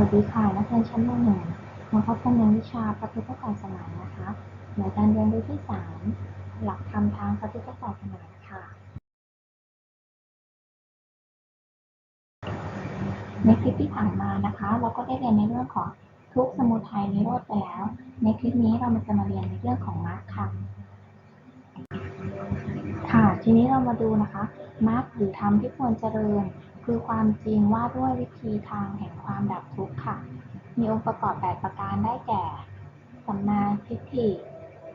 วัสดีค่ะ นักเรียนชั้นม .1 มาพบกันในวิชาพระพุทธศาสนานะคะหน่วยการเรียนรู้ที่ 3 หลักธรรมทางพระพุทธศาสนาค่ะ ในคลิปที่ผ่านมานะคะ เราก็ได้เรียนในเรื่องของทุกสมุทัยนิโรธไปแล้ว ในคลิปนี้เรามาจะมาเรียนในเรื่องของมรรคค่ะค่ะ ทีนี้เรามาดูนะคะมรรคหรือธรรมที่ควรเจริญ คือความจริงว่าด้วยวิธีทางแห่งความดับทุกข์ค่ะ มีองค์ประกอบ 8 ประการได้แก่ สัมมาทิฏฐิ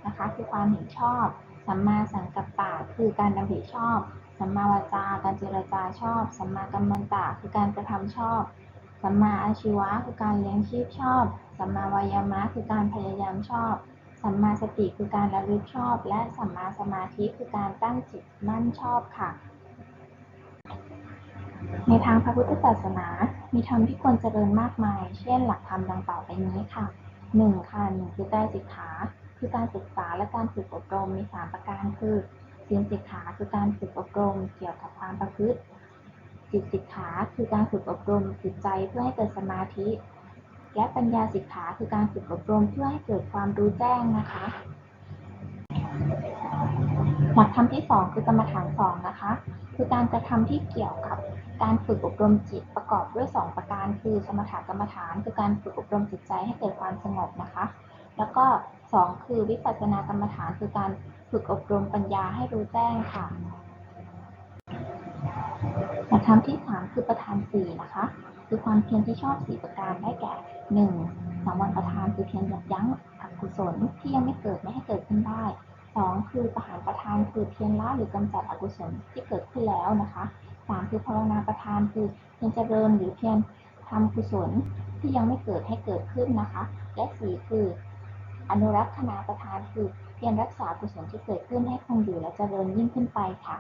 นะคะ คือความเห็นชอบ สัมมาสังกัปปะคือการดำริชอบ สัมมาวาจาการเจรจาชอบ สัมมากัมมันตะคือการกระทำชอบ สัมมาอาชีวะคือการเลี้ยงชีพชอบ สัมมาวายามะคือการพยายามชอบสัมมาสติคือการระลึกชอบ และสัมมาสมาธิคือการตั้งจิตมั่นชอบค่ะ ในทางพระพุทธศาสนา มีธรรมที่ควรเจริญมากมาย เช่น หลักธรรมดังต่อไปนี้ค่ะ 1. ค่ะหนึ่งคือไตรสิกขา คือการศึกษาและการฝึกอบรมมี 3 ประการคือศีลสิกขาคือการฝึกอบรมเกี่ยวกับความประพฤติจิตสิกขาคือการฝึกอบรมจิตใจเพื่อให้เกิดสมาธิ และปัญญาสิกขาคือการฝึกอบรมเพื่อให้เกิดความรู้แจ้งนะคะหลักธรรมที่ 2 คือกรรมฐาน2นะคะ คือการกระทำที่เกี่ยวกับ การฝึกอบรมจิตประกอบด้วย 2 ประการ คือสมถกรรมฐาน คือการฝึกอบรมจิตใจให้เกิดความสงบนะคะ แล้วก็ 2 คือวิปัสสนากรรมฐาน คือการฝึกอบรมปัญญาให้รู้แจ้งค่ะหลักธรรมที่ 3 คือประธาน4นะคะ คือความเพียรที่ชอบ4ประการได้แก่ 1. สังวรประธานคือเพียรยับยั้งอกุศลที่ยังไม่เกิดไม่ให้เกิดขึ้นได้ 2. คือประหารประธานคือเพียรละหรือกำจัดอกุศลที่เกิดขึ้นแล้วนะคะ 3. คือภาวนาประธานคือเพียรเจริญหรือเพียรทำกุศลที่ยังไม่เกิดให้เกิดขึ้นนะคะ และ4คืออนุรักษนาประธานคือเพียรรักษากุศลที่เกิดขึ้นให้คงอยู่และเจริญยิ่งขึ้นไปค่ะ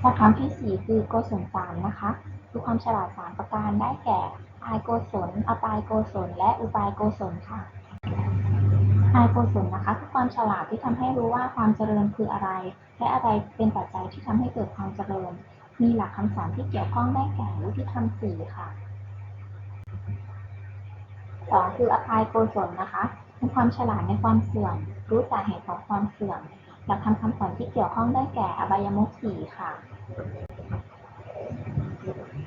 หลักธรรมที่4คือโกศลสามนะคะคือความฉลาด3ประการได้แก่อายโกศลอปายโกศลและอุบายโกศลค่ะ อายโกศลนะคะคือความฉลาดที่ทำให้รู้ว่าความเจริญคืออะไร และอะไรเป็นปัจจัยที่ทำให้เกิดความเจริญ มีหลักคำสอนที่เกี่ยวข้องได้แก่วิธีทำสี่ค่ะสองคืออภัยโกศลนะคะเป็นความฉลาดในความเสื่อม รู้สาเหตุของความเสื่อมหลักธรรมคำสอนที่เกี่ยวข้องได้แก่อบายมุขสี่ค่ะ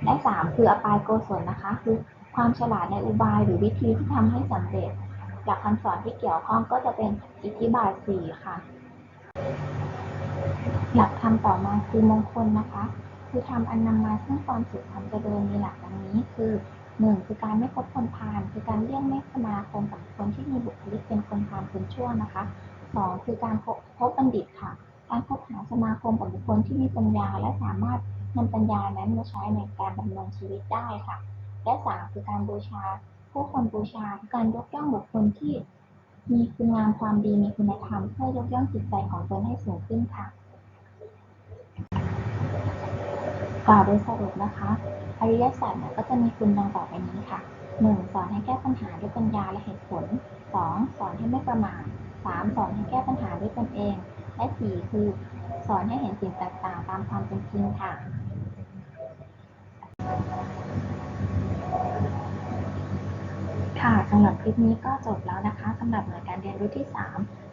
และสามคืออปายโกศลนะคะ คือความฉลาดในอุบายหรือวิธีที่ทำให้สำเร็จ หลักคำสอนที่เกี่ยวข้องก็จะเป็นอิทธิบาทสี่ค่ะ หลักธรรมต่อมาคือมงคลนะคะ คือทำอันนำมาซึ่งความสุขความเจริญมีหลักดังนี้คือหนึ่งคือการไม่คบคนพาลคือการเลี่ยงไม่สมาคมกับคนที่มีบุคลิกเป็นคนพาลคนชั่วนะคะสองคือการพบบัณฑิตค่ะ การพบหาสมาคมกับบุคคลที่มีปัญญา และสามารถนำปัญญานั้นมาใช้ในการดำเนินชีวิตได้ค่ะ และสามคือการบูชา ผู้คนบูชา การยกย่องบุคคลที่มีคุณงามความดีมีคุณธรรม เพื่อยกย่องจิตใจของตนให้สูงขึ้นค่ะกล่าวโดยสรุปนะคะ อริยสัจเนี่ยก็จะมีคุณดังต่อไปนี้ค่ะ 1. สอนให้แก้ปัญหาด้วยปัญญาและเหตุผล 2. สอนให้ไม่ประมาท 3. สอนให้แก้ปัญหาด้วยตนเอง และ 4. คือ สอนให้เห็นสิ่งต่างๆ ตามความเป็นจริงค่ะ ค่ะ สำหรับคลิปนี้ก็จบแล้วนะคะสำหรับหน่วยการเรียนรู้ที่ 3